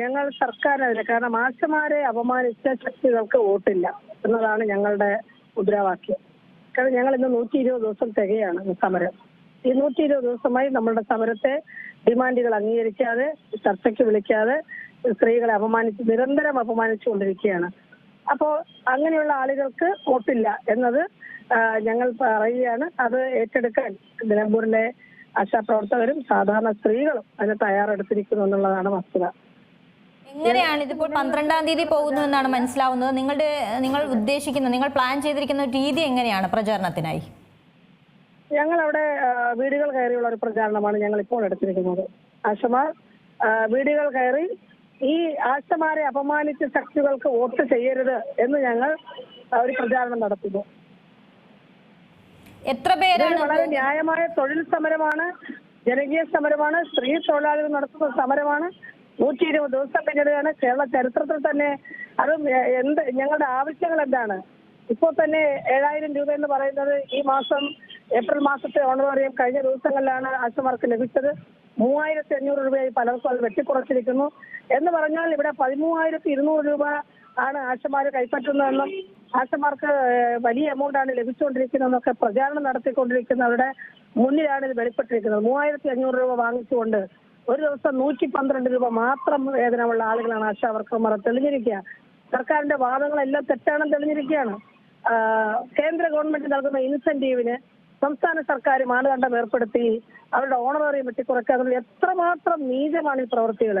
ഞങ്ങൾ സർക്കാരിനെതിരെ കാരണം ആശമാരെ അപമാനിച്ച ശക്തികൾക്ക് വോട്ടില്ല എന്നതാണ് ഞങ്ങളുടെ മുദ്രാവാക്യം. കാരണം ഞങ്ങൾ ഇന്ന് നൂറ്റി ഇരുപത് ദിവസം തികയാണ് സമരം. ഈ നൂറ്റി ഇരുപത് ദിവസമായി നമ്മളുടെ സമരത്തെ ഡിമാൻഡുകൾ അംഗീകരിക്കാതെ ചർച്ചയ്ക്ക് വിളിക്കാതെ സ്ത്രീകളെ അപമാനിച്ച് നിരന്തരം അപമാനിച്ചുകൊണ്ടിരിക്കുകയാണ്. അപ്പോൾ അങ്ങനെയുള്ള ആളുകൾക്ക് വോട്ടില്ല എന്നത് ഞങ്ങൾ പറയുകയാണ്. അത് ഏറ്റെടുക്കാൻ നിലമ്പൂരിലെ ആശാപ്രവർത്തകരും സാധാരണ സ്ത്രീകളും അതിന് തയ്യാറെടുത്തിരിക്കുന്നു എന്നുള്ളതാണ് വസ്തുത. എങ്ങനെയാണ് ഇതിപ്പോൾ പന്ത്രണ്ടാം തീയതി പോകുന്നു എന്നാണ് മനസ്സിലാവുന്നത്. നിങ്ങളുടെ നിങ്ങൾ ഉദ്ദേശിക്കുന്ന നിങ്ങൾ പ്ലാൻ ചെയ്തിരിക്കുന്ന രീതി എങ്ങനെയാണ് പ്രചാരണത്തിനായി? ഞങ്ങൾ അവിടെ വീടുകൾ കയറിയുള്ള ഒരു പ്രചാരണമാണ് ഞങ്ങൾ ഇപ്പോൾ എടുത്തിരിക്കുന്നത്. ആശമാർ വീടുകൾ കയറി ഈ ആശമാരെ അപമാനിച്ച ശക്തികൾക്ക് വോട്ട് ചെയ്യരുത് എന്ന് ഞങ്ങൾ ഒരു പ്രചാരണം നടത്തുന്നു. എത്ര പേരാണ് വളരെ ന്യായമായ തൊഴിൽ സമരമാണ് ജനകീയ സമരമാണ് സ്ത്രീ തൊഴിലാളികൾ നടത്തുന്ന സമരമാണ്. നൂറ്റി ഇരുപത് ദിവസം പിന്നിടുകയാണ്. കേരള ചരിത്രത്തിൽ തന്നെ അതും എന്ത് ഞങ്ങളുടെ ആവശ്യങ്ങൾ എന്താണ്? ഇപ്പോൾ തന്നെ ഏഴായിരം രൂപ എന്ന് പറയുന്നത് ഈ മാസം ഏപ്രിൽ മാസത്തെ ഓണറേറിയം കഴിഞ്ഞ ദിവസങ്ങളിലാണ് ആശമാർക്ക് ലഭിച്ചത്. മൂവായിരത്തി അഞ്ഞൂറ് രൂപയായി പലർക്കും അത് വെട്ടിക്കുറച്ചിരിക്കുന്നു. എന്ന് പറഞ്ഞാൽ ഇവിടെ പതിമൂവായിരത്തി ഇരുന്നൂറ് രൂപ ആണ് ആശമാര് കൈപ്പറ്റുന്നതെന്നും ആശമാർക്ക് വലിയ എമൗണ്ട് ആണ് ലഭിച്ചുകൊണ്ടിരിക്കുന്നതെന്നൊക്കെ പ്രചാരണം നടത്തിക്കൊണ്ടിരിക്കുന്നവരുടെ മുന്നിലാണ് ഇത് വെളിപ്പെട്ടിരിക്കുന്നത്. മൂവായിരത്തി അഞ്ഞൂറ് രൂപ വാങ്ങിച്ചുകൊണ്ട് ഒരു ദിവസം നൂറ്റി പന്ത്രണ്ട് രൂപ മാത്രം വേതനമുള്ള ആളുകളാണ് ആശാ വർക്കർമാർ തെളിഞ്ഞിരിക്കുക. സർക്കാരിന്റെ വാദങ്ങളെല്ലാം തെറ്റാണെന്ന് തെളിഞ്ഞിരിക്കുകയാണ്. കേന്ദ്ര ഗവൺമെന്റ് നൽകുന്ന ഇൻസെന്റീവിന് സംസ്ഥാന സർക്കാർ മാനദണ്ഡം ഏർപ്പെടുത്തി അവരുടെ ഓണറേറിയം വെട്ടിക്കുറക്കുക എന്നുള്ളത് എത്രമാത്രം നീചമാണ് ഈ പ്രവൃത്തികൾ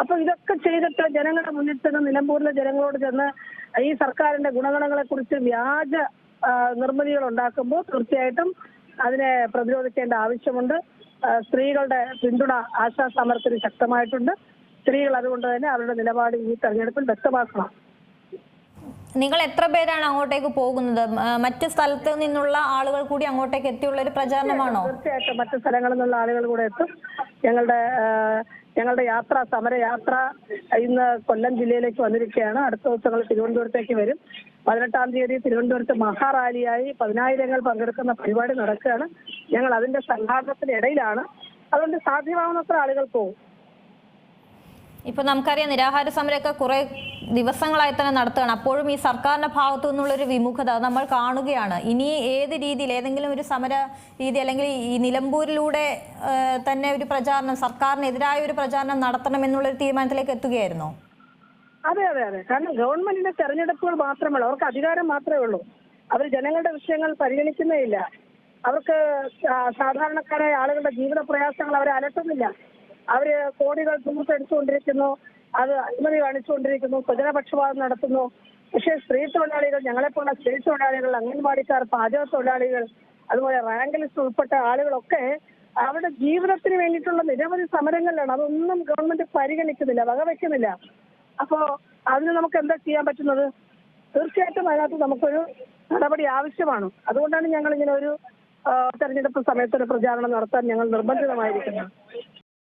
അപ്പൊ ഇതൊക്കെ ചെയ്തിട്ട് ജനങ്ങളുടെ മുന്നിൽ ചെന്ന് നിലമ്പൂരിലെ ജനങ്ങളോട് ചെന്ന് ഈ സർക്കാരിന്റെ ഗുണഗണങ്ങളെ കുറിച്ച് വ്യാജ നിർമ്മിതികൾ ഉണ്ടാക്കുമ്പോൾ തീർച്ചയായിട്ടും അതിനെ പ്രതിരോധിക്കേണ്ട ആവശ്യമുണ്ട്. സ്ത്രീകളുടെ പിന്തുണ ആശാ സമരത്തിന് ശക്തമായിട്ടുണ്ട്. സ്ത്രീകൾ അതുകൊണ്ട് തന്നെ അവരുടെ നിലപാട് ഈ തെരഞ്ഞെടുപ്പിൽ വ്യക്തമാക്കണം. നിങ്ങൾ എത്ര പേരാണ് അങ്ങോട്ടേക്ക് പോകുന്നത്? മറ്റു സ്ഥലത്ത് നിന്നുള്ള ആളുകൾ കൂടി അങ്ങോട്ടേക്ക് എത്തിയുള്ള ഒരു പ്രചാരണമാണോ? തീർച്ചയായിട്ടും മറ്റു സ്ഥലങ്ങളിൽ നിന്നുള്ള ആളുകൾ കൂടെ എത്തും. ഞങ്ങളുടെ ഞങ്ങളുടെ യാത്ര സമരയാത്ര ഇന്ന് കൊല്ലം ജില്ലയിലേക്ക് വന്നിരിക്കുകയാണ്. അടുത്ത ദിവസങ്ങൾ തിരുവനന്തപുരത്തേക്ക് വരും. പതിനെട്ടാം തീയതി തിരുവനന്തപുരത്ത് മഹാറാലിയായി പതിനായിരങ്ങൾ പങ്കെടുക്കുന്ന പരിപാടി നടക്കുകയാണ്. ഞങ്ങൾ അതിന്റെ സംഘാടനത്തിനിടയിലാണ് അതുകൊണ്ട് സാധ്യമാവുന്നത്ര ആളുകൾ പോകും. ഇപ്പൊ നമുക്കറിയാം നിരാഹാര സമരമൊക്കെ കുറെ ദിവസങ്ങളായി തന്നെ നടത്തുകയാണ്. അപ്പോഴും ഈ സർക്കാരിന്റെ ഭാഗത്തു നിന്നുള്ള ഒരു വിമുഖത നമ്മൾ കാണുകയാണ്. ഇനി ഏത് രീതിയിൽ ഏതെങ്കിലും ഒരു സമര രീതി അല്ലെങ്കിൽ ഈ നിലമ്പൂരിലൂടെ തന്നെ ഒരു പ്രചാരണം സർക്കാരിനെതിരായ ഒരു പ്രചാരണം നടത്തണം എന്നുള്ള ഒരു തീരുമാനത്തിലേക്ക് എത്തുകയായിരുന്നോ? അതെ അതെ അതെ. കാരണം ഗവൺമെന്റിന്റെ തെരഞ്ഞെടുപ്പുകൾ മാത്രമല്ല അവർക്ക് അധികാരം മാത്രമേ ഉള്ളൂ. അവർ ജനങ്ങളുടെ വിഷയങ്ങൾ പരിഗണിക്കുന്നേ ഇല്ല. അവർക്ക് സാധാരണക്കാരായ ആളുകളുടെ ജീവിത പ്രയാസങ്ങൾ അവരെ അലട്ടുന്നില്ല. അവർ കോടികൾ തൂർത്തെടുത്തുകൊണ്ടിരിക്കുന്നു അത് അഴിമതി കാണിച്ചുകൊണ്ടിരിക്കുന്നു. സ്വജനപക്ഷപാതം നടത്തുന്നു. പക്ഷേ സ്ത്രീ തൊഴിലാളികൾ ഞങ്ങളെപ്പോലുള്ള സ്ത്രീ തൊഴിലാളികൾ അംഗൻവാടിക്കാർ പാചക തൊഴിലാളികൾ അതുപോലെ റാങ്ക് ലിസ്റ്റ് ഉൾപ്പെട്ട ആളുകളൊക്കെ അവരുടെ ജീവിതത്തിന് വേണ്ടിയിട്ടുള്ള നിരവധി സമരങ്ങളിലാണ്. അതൊന്നും ഗവൺമെന്റ് പരിഗണിക്കുന്നില്ല വകവെക്കുന്നില്ല. അപ്പോ അതിന് നമുക്ക് എന്താ ചെയ്യാൻ പറ്റുന്നത്? തീർച്ചയായിട്ടും അതിനകത്ത് നമുക്കൊരു നടപടി ആവശ്യമാണ്. അതുകൊണ്ടാണ് ഞങ്ങൾ ഇങ്ങനെ ഒരു തെരഞ്ഞെടുപ്പ് സമയത്ത് ഒരു പ്രചാരണം നടത്താൻ ഞങ്ങൾ നിർബന്ധിതമായിരിക്കുന്നത്.